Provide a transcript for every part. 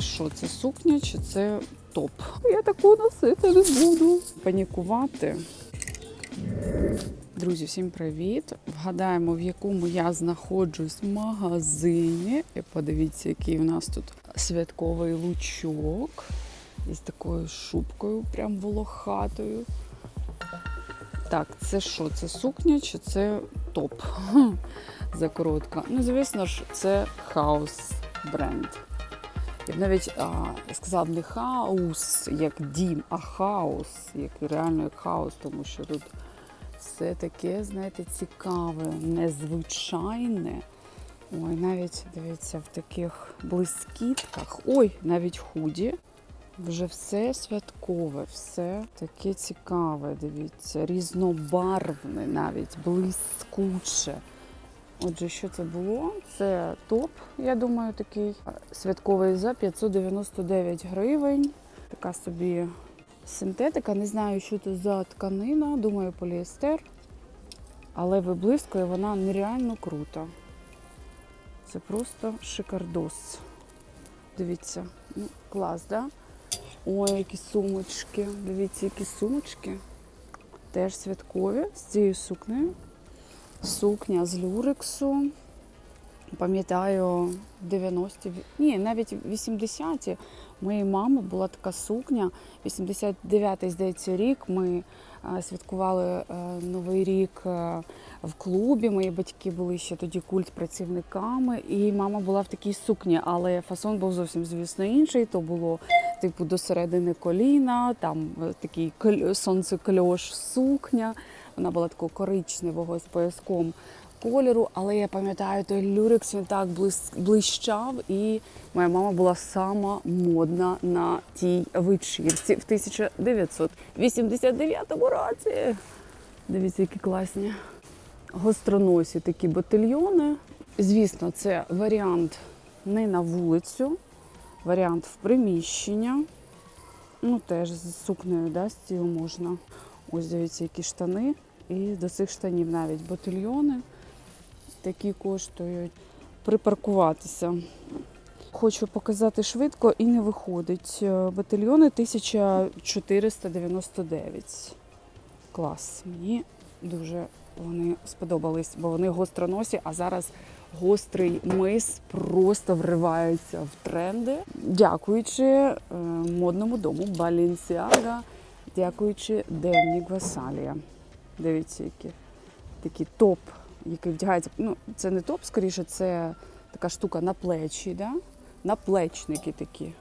це що? Це сукня чи це топ? Я таку носити не буду. Панікувати. Друзі, всім привіт! Вгадаємо, в якому я знаходжусь магазині. І подивіться, який у нас тут святковий лучок із такою шубкою, прям волохатою. Так, це що? Це сукня чи це топ? Закоротка. Ну, звісно ж, це хаус бренд. Я навіть а, сказала не хаус як дім, а хаус, як реально як хаус, тому що тут все таке, знаєте, цікаве, незвичайне. Ой, навіть дивіться, в таких блискітках. Ой, навіть худі. Вже все святкове, все таке цікаве, дивіться, різнобарвне, навіть блискуче. Отже, що це було? Це топ, я думаю, такий святковий за 599 гривень. Така собі синтетика. Не знаю, що це за тканина. Думаю, поліестер. Але виблискує вона нереально крута. Це просто шикардос. Дивіться, ну, клас, да? Ой, які сумочки. Дивіться, які сумочки. Теж святкові з цією сукнею. Сукня з люрексу. Пам'ятаю, 90-ті, ні, навіть 80-ті. Моєї мами була така сукня. 89-й, здається, рік. Ми е, святкували е, Новий рік е, в клубі. Мої батьки були ще тоді культ працівниками, і мама була в такій сукні, але фасон був зовсім, звісно, інший. То було типу до середини коліна, там такий кль- сонцекльош сукня. Вона була такого коричневого з пояском кольору, але я пам'ятаю, той люрекс він так блищав, і моя мама була сама модна на тій вечірці в 1989 році. Дивіться, які класні гостроносі такі ботильйони. Звісно, це варіант не на вулицю, варіант в приміщення. Ну, теж з сукнею, да, з цією можна. Ось дивіться, які штани. І до цих штанів навіть ботильйони такі коштують. Припаркуватися. Хочу показати швидко і не виходить. Е, Батальйони 1499. Клас. Мені дуже вони сподобались, бо вони гостроносі, а зараз гострий мис просто вривається в тренди. Дякуючи е, модному дому Balenciaga, дякуючи Демні Гвасалія. Дивіться, які такий топ, який вдягається. Ну, це не топ, скоріше, це така штука на плечі, да? наплечники такі.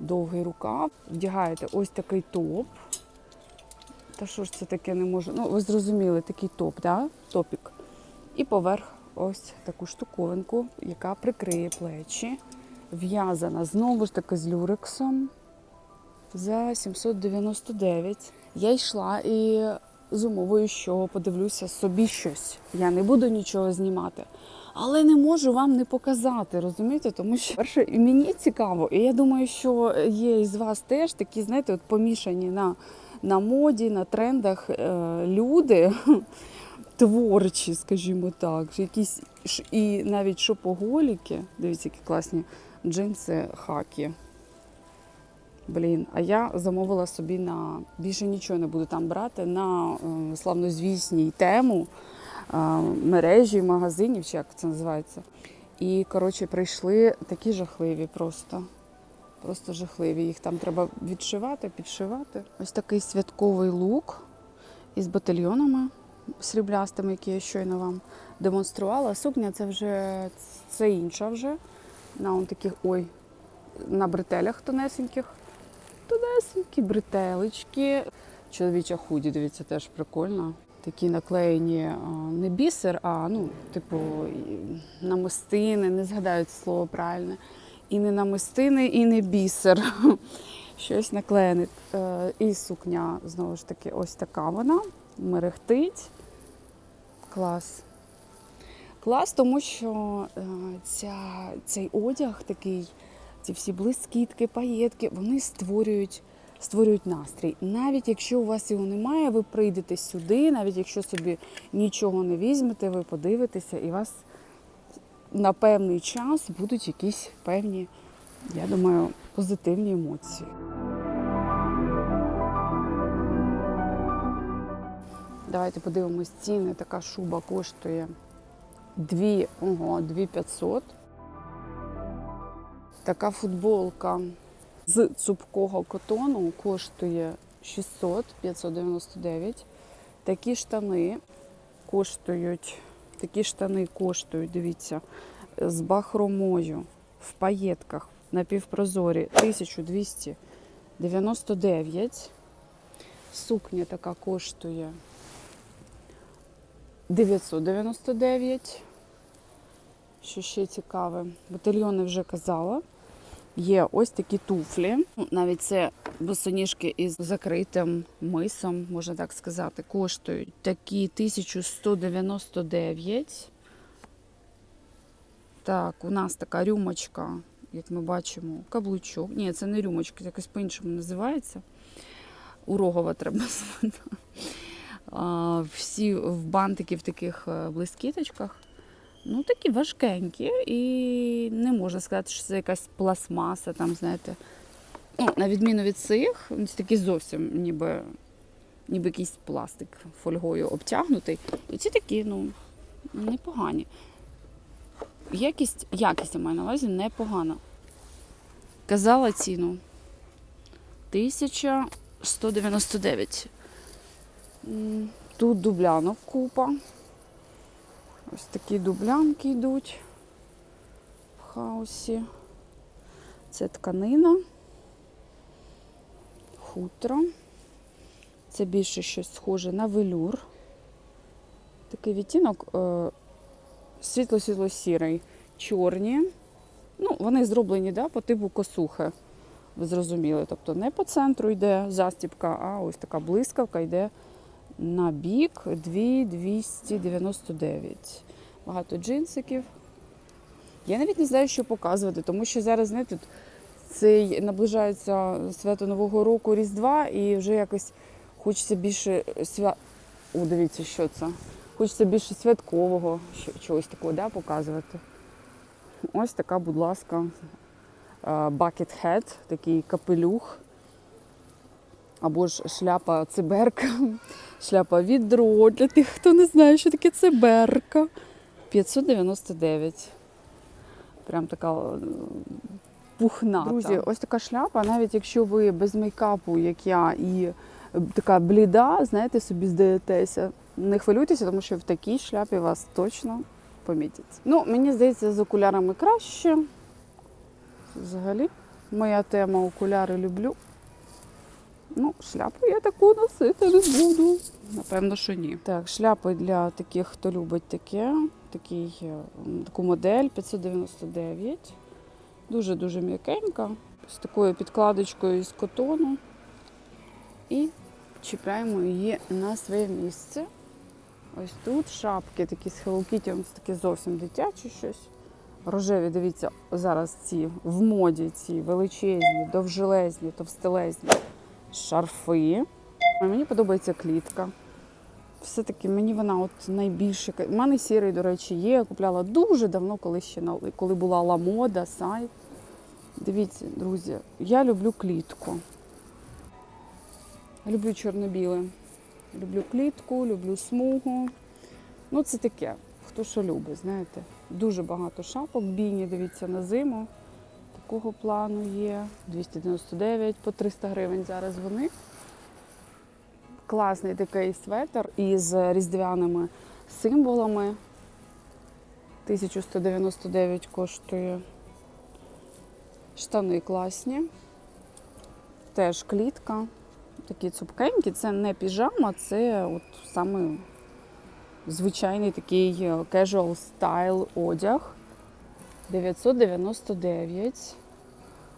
Довгий рукав. Вдягаєте ось такий топ. Та що ж це таке не можу? Ну, ви зрозуміли, такий топ, да? топік. І поверх ось таку штуковинку, яка прикриє плечі. В'язана знову ж таки з люрексом за 799. Я йшла і з умовою, що подивлюся собі щось. Я не буду нічого знімати. Але не можу вам не показати, розумієте? Тому що перше і мені цікаво, і я думаю, що є із вас теж такі, знаєте, от помішані на, на моді, на трендах е, люди творчі, скажімо так, якісь і навіть шопоголіки. Дивіться, які класні джинси хакі. Блін, а я замовила собі на більше нічого не буду там брати на е, славнозвісній тему е, мережі, магазинів, чи як це називається. І коротше прийшли такі жахливі просто. Просто жахливі. Їх там треба відшивати, підшивати. Ось такий святковий лук із батальйонами сріблястими, які я щойно вам демонструвала. Сукня це вже це інша вже. На он таких ой, на бретелях тонесеньких. Тонесенькі бретелечки. Чоловіча худі, дивіться, теж прикольно. Такі наклеєні не бісер, а ну, типу, намистини, не згадаю це слово правильне. І не намистини, і не бісер. Щось наклеєне. Е, І сукня, знову ж таки, ось така вона. Мерехтить. Клас. Клас, тому що е, ця, цей одяг такий, ці всі блискітки, паєтки, вони створюють, створюють настрій. Навіть якщо у вас його немає, ви прийдете сюди, навіть якщо собі нічого не візьмете, ви подивитеся, і у вас на певний час будуть якісь певні Я думаю, позитивні емоції. Давайте подивимось ціни. Така шуба коштує 2, ого, 2500. Така футболка з цупкого котону коштує 600 599. Такі штани коштують, такі штани коштують, дивіться, з бахромою в паєтках напівпрозорі 1299. Сукня така коштує 999. Що ще цікаве, батальйони вже казала. Є ось такі туфлі. Ну, Навіть це босоніжки із закритим мисом, можна так сказати, коштують такі 1199. Так, у нас така рюмочка, як ми бачимо, каблучок. Ні, це не рюмочка, якось по-іншому називається. Урогова треба звати. Всі в бантики в таких е, блискіточках. Ну, такі важкенькі, і не можна сказати, що це якась пластмаса, там, знаєте. Ну, на відміну від цих, такі зовсім ніби, ніби якийсь пластик фольгою обтягнутий. І ці такі, ну, непогані. Якість, якість я маю на увазі непогана. Казала ціну 1199. Тут дублянок купа. Ось такі дублянки йдуть в хаосі. Це тканина, хутро. Це більше щось схоже на велюр. Такий відтінок е, світло-світло-сірий, чорні. Ну, вони зроблені да, по типу косухи. Ви зрозуміли. Тобто не по центру йде застібка, а ось така блискавка йде на бік 2299. Багато джинсиків. Я навіть не знаю, що показувати, тому що зараз, знаєте, тут цей наближається свято Нового року Різдва, і вже якось хочеться більше свя... О, дивіться, що це. Хочеться більше святкового, чогось такого да, показувати. Ось така, будь ласка, hat, такий капелюх. Або ж шляпа циберка, шляпа відро для тих, хто не знає, що таке циберка. 599. Прям така е, пухната. Друзі, ось така шляпа, навіть якщо ви без мейкапу, як я, і е, така бліда, знаєте, собі здаєтеся. Не хвилюйтеся, тому що в такій шляпі вас точно помітять. Ну, мені здається, з окулярами краще. Взагалі, моя тема окуляри люблю. Ну, шляпу я таку носити не буду. Напевно, що ні. Так, шляпи для таких, хто любить таке. Такий, е, таку модель 599. Дуже-дуже м'якенька. З такою підкладочкою з котону. І чіпляємо її на своє місце. Ось тут шапки такі з ось такі зовсім дитячі щось. Рожеві, дивіться, зараз ці в моді, ці величезні, довжелезні, товстелезні шарфи. Мені подобається клітка. Все-таки мені вона от найбільше. У мене сірий, до речі, є. Я купляла дуже давно, коли ще коли була ламода, сайт. Дивіться, друзі, я люблю клітку. Люблю чорно-біле. Люблю клітку, люблю смугу. Ну, це таке, хто що любить, знаєте. Дуже багато шапок, бійні, дивіться, на зиму. Такого плану є. 299 по 300 гривень зараз вони. Класний такий светр із різдвяними символами. 1199 коштує. Штани класні. Теж клітка. Такі цупкенькі. Це не піжама, це от саме звичайний такий е, casual style одяг. 999.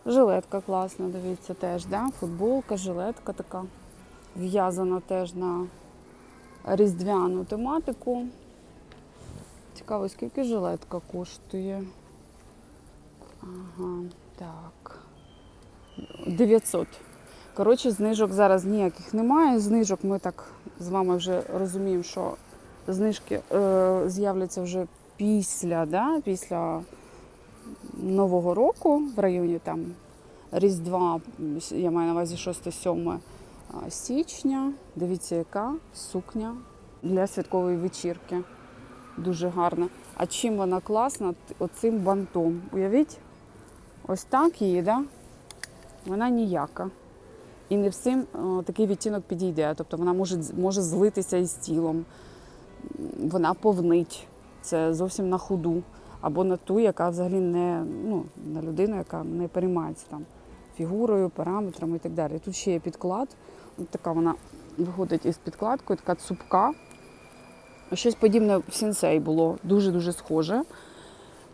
Жилетка класна, дивіться, теж, да? футболка, жилетка така в'язана теж на різдвяну тематику. Цікаво, скільки жилетка коштує. Ага, так. 900. Коротше, знижок зараз ніяких немає. Знижок ми так з вами вже розуміємо, що знижки е, з'являться вже після, да? після Нового року в районі там Різдва, я маю на увазі 6-7 січня. Дивіться, яка сукня для святкової вечірки. Дуже гарна. А чим вона класна? Оцим бантом. Уявіть, ось так її, да? вона ніяка. І не всім о, такий відтінок підійде. Тобто вона може, може злитися із тілом, вона повнить. Це зовсім на худу. Або на ту, яка взагалі не ну, на людину, яка не переймається там фігурою, параметрами і так далі. Тут ще є підклад. Ось така вона виходить із підкладкою, така цупка. Щось подібне в сінсей було дуже-дуже схоже.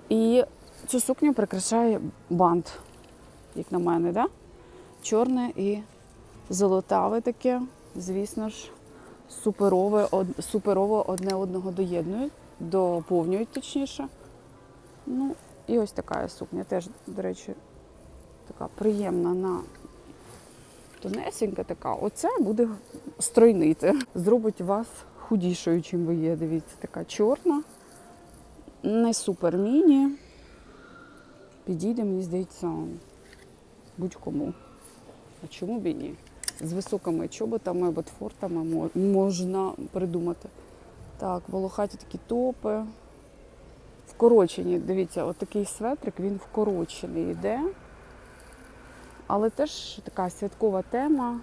І цю сукню прикрашає бант, як на мене, да? чорне і золотаве таке, звісно ж, суперове, суперово одне одного доєднують, доповнюють точніше. Ну, і ось така сукня теж, до речі, така приємна на тонесенька така. Оце буде стройнити. Зробить вас худішою, чим ви є. Дивіться, така чорна, не супер міні. Підійде, мені здається, будь-кому. А чому б і ні? З високими чоботами, ботфортами мо- можна придумати. Так, волохаті такі топи. Вкорочені, дивіться, от светрик, він вкорочений йде. Але теж така святкова тема.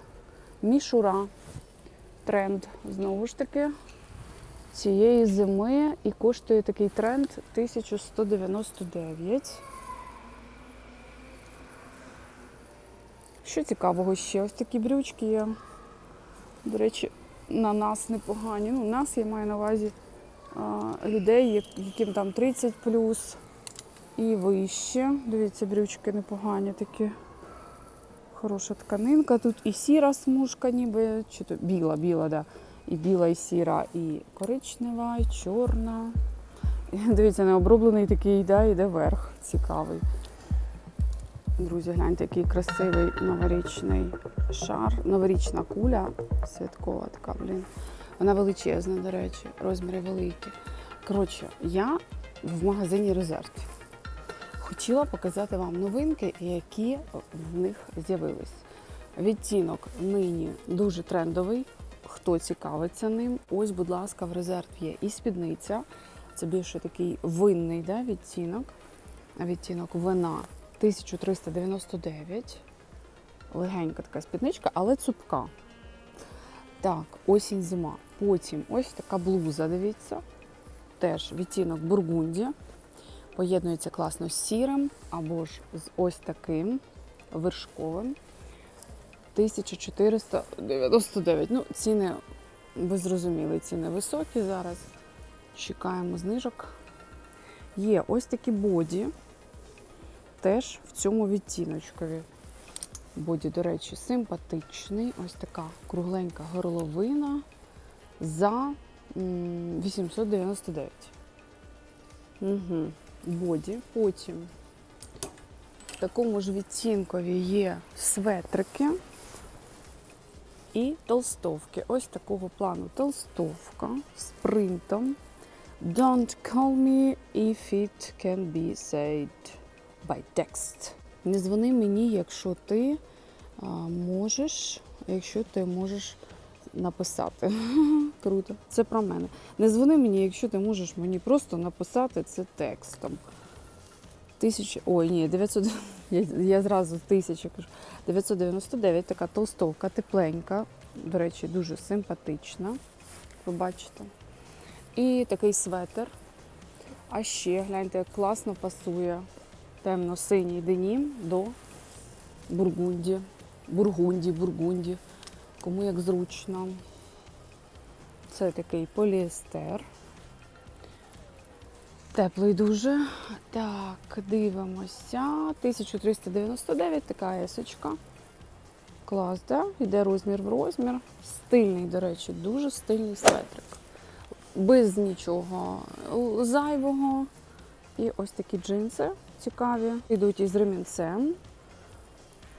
Мішура. Тренд знову ж таки цієї зими. І коштує такий тренд 1199. Що цікавого ще? Ось такі брючки є. До речі, на нас непогані. Ну, нас я маю на увазі людей, яким там 30 плюс і вище. Дивіться, брючки непогані такі. Хороша тканинка. Тут і сіра смужка, ніби, чи то біла, біла, да. І біла, і сіра, і коричнева, і чорна. Дивіться, необроблений такий, да, йде верх. Цікавий. Друзі, гляньте, який красивий новорічний шар, новорічна куля святкова така, блін. Вона величезна, до речі, розміри великі. Коротше, я в магазині Резерв. Хотіла показати вам новинки, які в них з'явились. Відтінок нині дуже трендовий. Хто цікавиться ним, ось, будь ласка, в резерв є і спідниця. Це більше такий винний да, відтінок. Відтінок вина 1399. Легенька така спідничка, але цупка. Так, осінь зима. Потім ось така блуза, дивіться. Теж відтінок бургунді. Поєднується класно з сірим або ж з ось таким вершковим. 1499. Ну, ціни, ви зрозуміли, ціни високі зараз. Чекаємо знижок. Є ось такі боді, теж в цьому відтіночкові. Боді, до речі, симпатичний. Ось така кругленька горловина за 899. Угу. Боді. Потім в такому ж відтінкові є светрики і толстовки. Ось такого плану толстовка з принтом. Don't call me if it can be said by text. Не дзвони мені, якщо ти можеш, якщо ти можеш написати. Круто. Це про мене. Не дзвони мені, якщо ти можеш мені просто написати це текстом. Тисяча, ой, ні, 900, я, зразу тисячу кажу. 999, така толстовка, тепленька, до речі, дуже симпатична. Ви бачите. І такий светр. А ще гляньте, як класно пасує темно-синій денім до бургунді. Бургунді, бургунді. Кому як зручно. Це такий поліестер. Теплий дуже. Так, дивимося. 1399, така есочка. Клас, да? Йде розмір в розмір. Стильний, до речі, дуже стильний светрик. Без нічого зайвого. І ось такі джинси цікаві. Йдуть із ремінцем.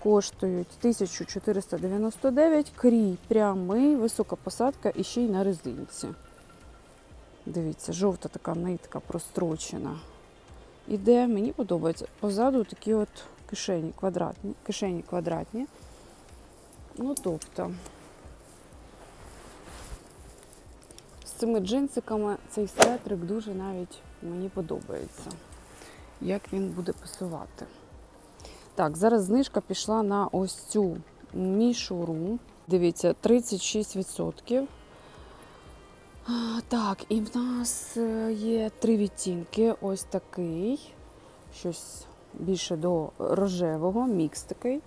Коштують 1499, крій прямий, висока посадка і ще й на резинці. Дивіться, жовта така нитка прострочена. іде. Мені подобається. Позаду такі от кишені квадратні. Кишені квадратні. Ну, тобто, з цими джинсиками цей светрик дуже навіть мені подобається. Як він буде пасувати. Так, зараз знижка пішла на ось цю мішуру. Дивіться, 36%. Так, і в нас е, є три відтінки. Ось такий, щось більше до рожевого, мікс такий.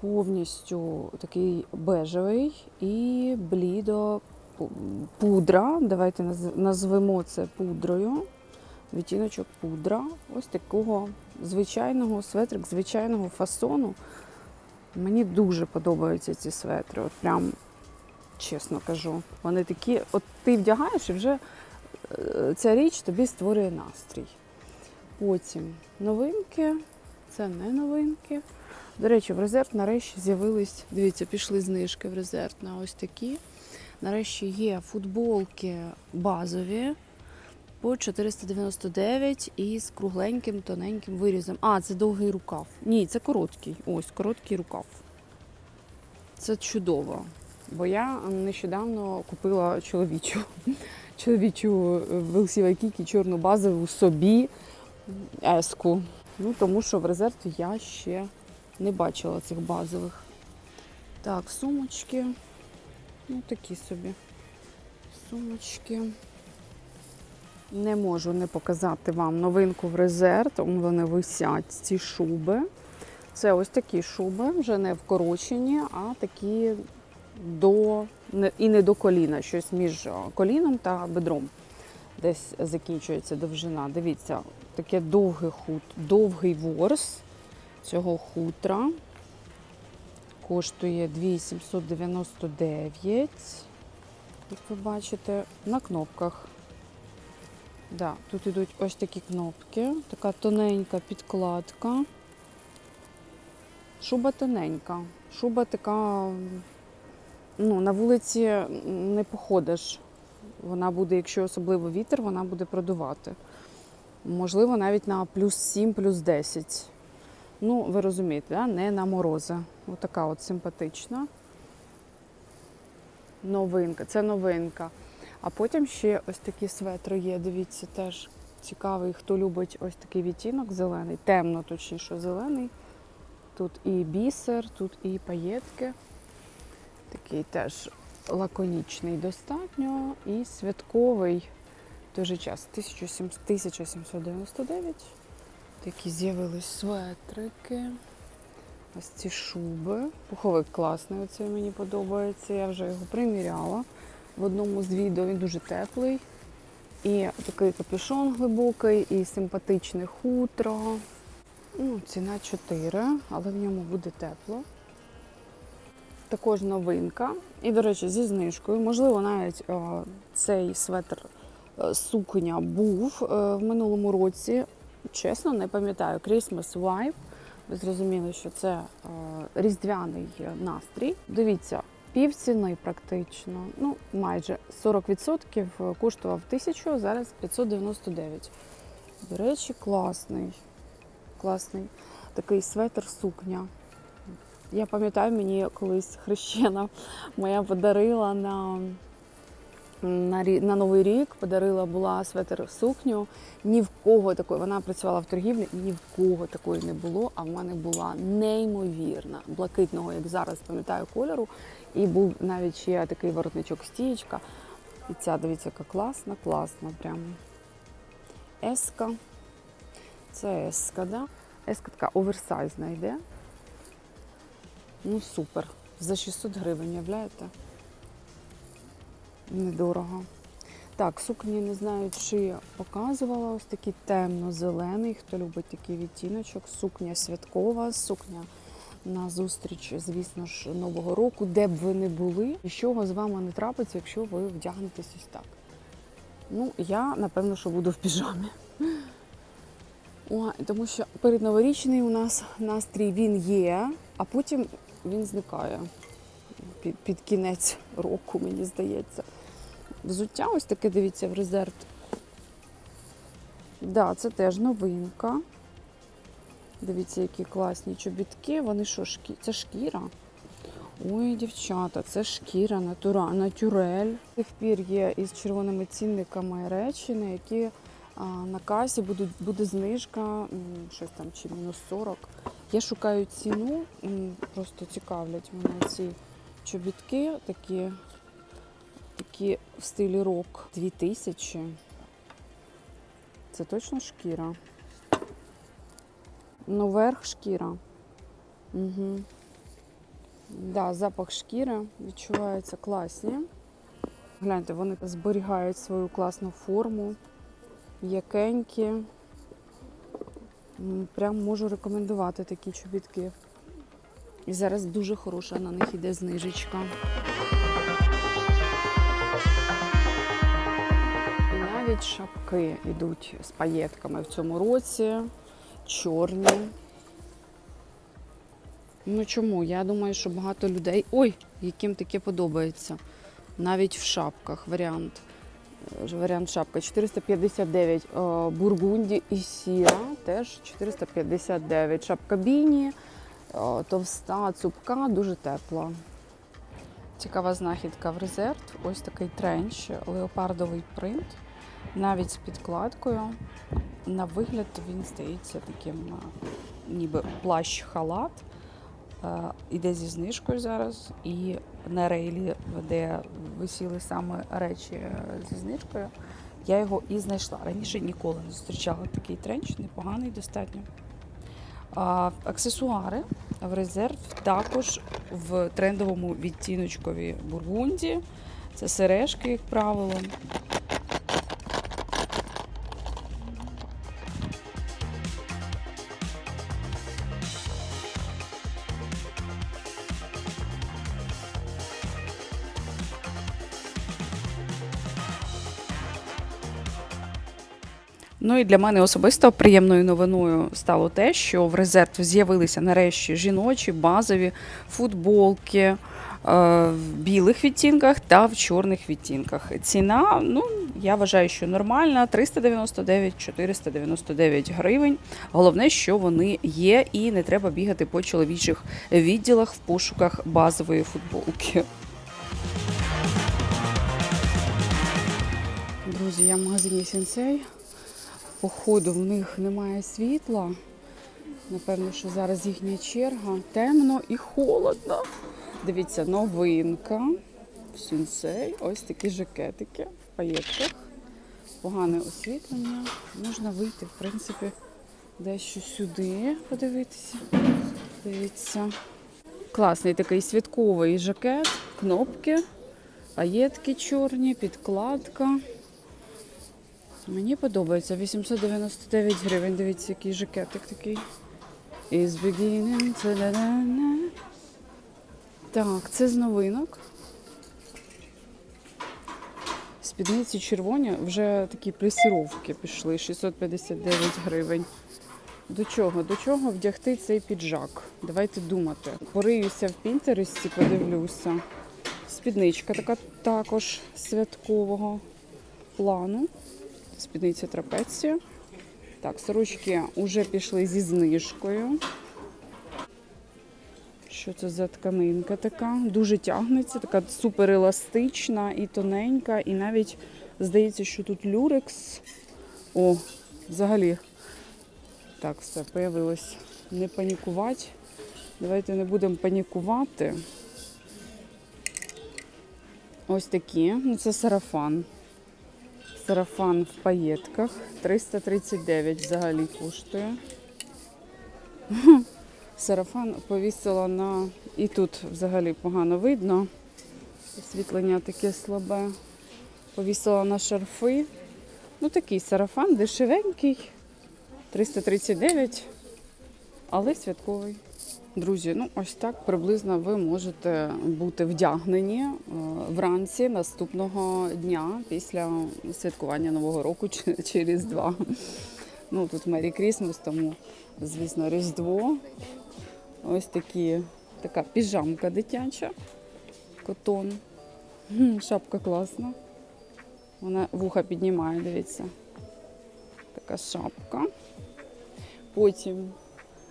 Повністю такий бежевий і блідо пудра. Давайте назвемо це пудрою. Відтіночок пудра. Ось такого звичайного светрик, звичайного фасону. Мені дуже подобаються ці светри. От прям чесно кажу. Вони такі, от ти вдягаєш і вже е, ця річ тобі створює настрій. Потім новинки, це не новинки. До речі, в резерв нарешті з'явились, дивіться, пішли знижки в резерв на ось такі. Нарешті є футболки базові по 499 із кругленьким тоненьким вирізом. А, це довгий рукав. Ні, це короткий. Ось, короткий рукав. Це чудово. Бо я нещодавно купила чоловічу, чоловічу е, Кікі чорну базову собі еску. Ну, тому що в резерві я ще не бачила цих базових. Так, сумочки. Ну, такі собі. Сумочки. Не можу не показати вам новинку в резерв. Тому вони висять ці шуби. Це ось такі шуби, вже не вкорочені, а такі до і не до коліна, щось між коліном та бедром. Десь закінчується довжина. Дивіться, таке довгий худ, довгий ворс цього хутра. Коштує 2799. Як ви бачите, на кнопках. Да, тут йдуть ось такі кнопки, така тоненька підкладка. Шуба тоненька. Шуба така, ну, на вулиці не походиш. Вона буде, якщо особливо вітер, вона буде продувати. Можливо, навіть на плюс 7, плюс 10. Ну, ви розумієте, да? не на морози. Ось така от симпатична. Новинка, це новинка. А потім ще ось такі светри є. Дивіться, теж цікавий, хто любить ось такий відтінок зелений, темно, точніше, зелений. Тут і бісер, тут і паєтки. Такий теж лаконічний достатньо і святковий в той же час 1799. Такі з'явились светрики. Ось ці шуби. Пуховик класний, оцей мені подобається. Я вже його приміряла в одному з відео. Він дуже теплий. І такий капюшон глибокий, і симпатичне хутро. Ну, ціна 4, але в ньому буде тепло. Також новинка. І, до речі, зі знижкою. Можливо, навіть е, цей светр е, сукня був е, в минулому році. Чесно, не пам'ятаю. Christmas Vibe. Ви зрозуміли, що це е, різдвяний настрій. Дивіться, пів ціни практично. Ну, майже 40% коштував 1000, зараз 599. До речі, класний. Класний такий светр сукня. Я пам'ятаю, мені колись хрещена моя подарила на, на, на Новий рік, подарила була светр сукню. Ні в кого такої, вона працювала в торгівлі, ні в кого такої не було, а в мене була неймовірна, блакитного, як зараз пам'ятаю, кольору. І був навіть ще такий воротничок стієчка. І ця, дивіться, яка класна, класна прям. Еска. Це еска, да? Еска така оверсайзна йде. Ну, супер. За 600 гривень, являєте? Недорого. Так, сукні не знаю, чи показувала ось такий темно-зелений, хто любить такий відтіночок. Сукня святкова, сукня на зустріч, звісно ж, Нового року, де б ви не були, нічого з вами не трапиться, якщо ви вдягнетесь ось так. Ну, я напевно, що буду в піжамі. О, тому що передноворічний у нас настрій він є, а потім він зникає під, під кінець року, мені здається. Взуття ось таке, дивіться, в резерв. Да, це теж новинка. Дивіться, які класні чобітки. Вони що, шкі... це шкіра? Ой, дівчата, це шкіра, натура, натюрель. Тих пір є із червоними цінниками речі, на які а, на касі будуть, буде знижка, щось там чи мінус 40. Я шукаю ціну, просто цікавлять мене ці чобітки, такі, такі в стилі рок. 2000. Це точно шкіра. Ну, верх шкіра. Угу. Да, запах шкіри відчувається класні. Гляньте, вони зберігають свою класну форму, м'якенькі. Прям можу рекомендувати такі чобітки. І зараз дуже хороша на них іде знижечка. І навіть шапки йдуть з паєтками в цьому році. Чорні. Ну чому? Я думаю, що багато людей. Ой, яким таке подобається. Навіть в шапках варіант. Е, Варіант шапка 459. Е, Бургунді і сіра теж 459. Шапка біні, е, товста, цупка, дуже тепла. Цікава знахідка в резерв. Ось такий тренч, леопардовий принт, навіть з підкладкою. На вигляд він здається таким, е, ніби плащ-халат. Е, Іде зі знижкою зараз, і на рейлі, де висіли саме речі е, зі знижкою, я його і знайшла. Раніше ніколи не зустрічала такий тренч, непоганий достатньо. Аксесуари в резерв також в трендовому відтіночкові бургунді. Це сережки, як правило. Ну і для мене особисто приємною новиною стало те, що в резерв з'явилися нарешті жіночі базові футболки е, в білих відтінках та в чорних відтінках. Ціна, ну я вважаю, що нормальна 399-499 гривень. Головне, що вони є, і не треба бігати по чоловічих відділах в пошуках базової футболки. Друзі, я в магазині Сенсей. Походу, в них немає світла. Напевно, що зараз їхня черга. Темно і холодно. Дивіться, новинка. в Сінсей. Ось такі жакетики в паєтках. Погане освітлення. Можна вийти, в принципі, дещо сюди подивитися. Дивіться. Класний такий святковий жакет, кнопки, паєтки чорні, підкладка. Мені подобається 899 гривень. Дивіться, який жакетик такий. Is beginning. Так, це з новинок. Спідниці червоні, вже такі плесіровки пішли, 659 гривень. До чого? До чого вдягти цей піджак? Давайте думати. Пориюся в Пінтересті, подивлюся. Спідничка така також святкового плану. Спідниця трапеція. Так, сорочки вже пішли зі знижкою. Що це за тканинка така? Дуже тягнеться, така супер еластична і тоненька. І навіть здається, що тут люрекс. О, взагалі. Так, все, появилось. Не панікувати. Давайте не будемо панікувати. Ось такі. Ну, це сарафан. Сарафан в паєтках. 339 взагалі коштує. Сарафан повісила на. І тут взагалі погано видно. Освітлення таке слабе. Повісила на шарфи. Ну, такий сарафан дешевенький. 339, але святковий. Друзі, ну ось так приблизно ви можете бути вдягнені е, вранці наступного дня після святкування Нового року чи Різдва. Ну тут Мері Крісмас, тому, звісно, Різдво. Ось такі, така піжамка дитяча, котон. Шапка класна. Вона вуха піднімає, дивіться. Така шапка. Потім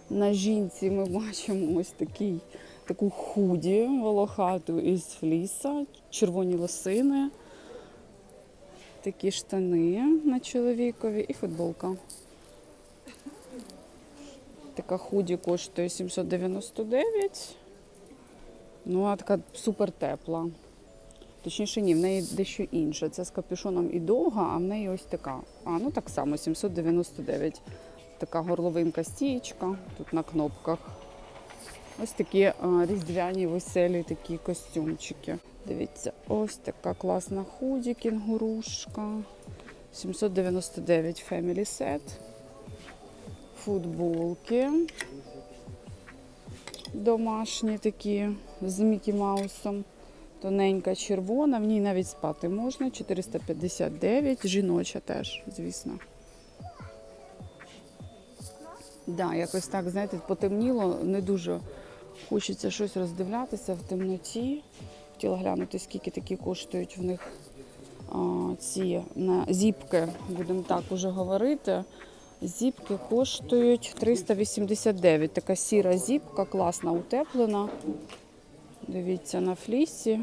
на жінці ми бачимо ось такий, таку худі волохату із фліса, червоні лосини, такі штани на чоловікові і футболка. Така худі коштує 799. Ну, а така супер тепла. Точніше, ні, в неї дещо інша. Це з капюшоном і довга, а в неї ось така. А, ну так само, 799. Така горловинка стієчка, тут на кнопках. Ось такі різдвяні веселі такі костюмчики. Дивіться, ось така класна худі, кінгурушка. 799 Family Set. Футболки. Домашні такі з Мікі Маусом. Тоненька червона, в ній навіть спати можна. 459, жіноча теж, звісно. Да, якось так, знаєте, потемніло, не дуже хочеться щось роздивлятися в темноті. Хотіла глянути, скільки такі коштують в них а, ці на зіпки, будемо так уже говорити. Зіпки коштують 389. Така сіра зіпка, класна, утеплена. Дивіться на флісі.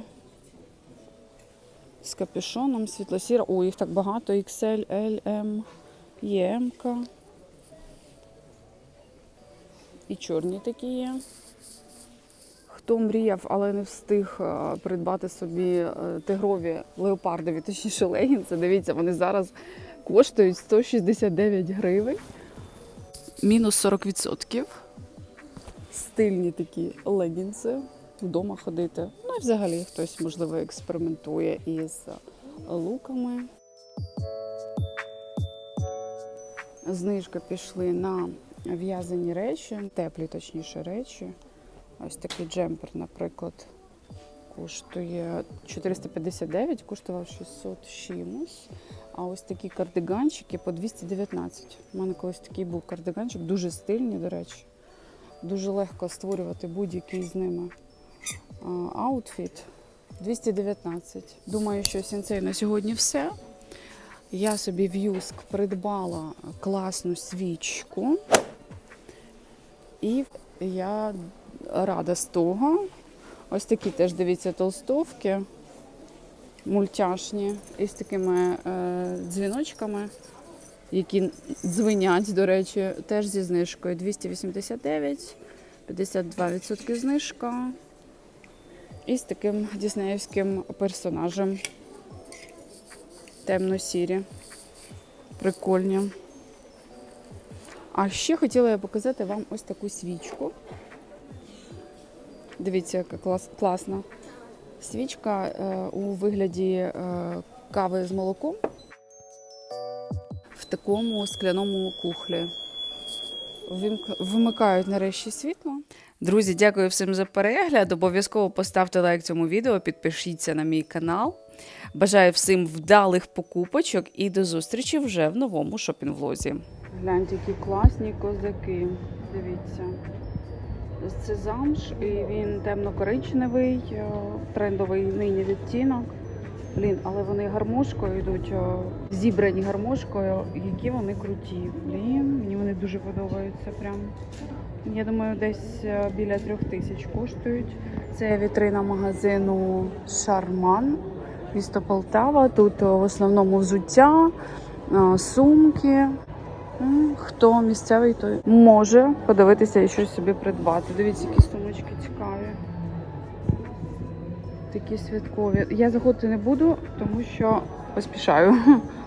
З капюшоном, світло-сіра. О, їх так багато. XL, L, M, EM. -ка. І чорні такі є. Хто мріяв, але не встиг е, придбати собі е, тигрові леопардові, точніше легінси, дивіться, вони зараз коштують 169 гривень. Мінус 40%. Стильні такі легінси. Вдома ходити. Ну і взагалі хтось, можливо, експериментує із луками. Знижка пішли на в'язані речі, теплі, точніше, речі. Ось такий джемпер, наприклад, коштує 459, коштував 600 з чимось. А ось такі кардиганчики по 219. У мене колись такий був кардиганчик, дуже стильний, до речі. Дуже легко створювати будь-який з ними аутфіт. 219. Думаю, що сінцей на сьогодні все. Я собі в Юск придбала класну свічку. І я рада з того. Ось такі теж дивіться толстовки мультяшні із такими е, дзвіночками, які дзвенять, до речі, теж зі знижкою 289, 52% знижка. І з таким діснеївським персонажем. Темно-сірі. Прикольні. А ще хотіла я показати вам ось таку свічку. Дивіться, яка клас, класна. Свічка е, у вигляді е, кави з молоком в такому скляному кухлі. Вимикають нарешті світло. Друзі, дякую всім за перегляд. Обов'язково поставте лайк цьому відео, підпишіться на мій канал. Бажаю всім вдалих покупочок і до зустрічі вже в новому шопінг-влозі. Гляньте, які класні козаки. Дивіться. Це замш, і він темно-коричневий, е, трендовий нині відтінок. Блін, але вони гармошкою йдуть, е, зібрані гармошкою, які вони круті. Блін, мені вони дуже подобаються. Прям. Я думаю, десь е, біля трьох тисяч коштують. Це вітрина магазину Шарман, місто Полтава. Тут е, в основному взуття, е, сумки. Хто місцевий, той може подивитися і щось собі придбати. Дивіться, які сумочки цікаві. Такі святкові. Я заходити не буду, тому що поспішаю.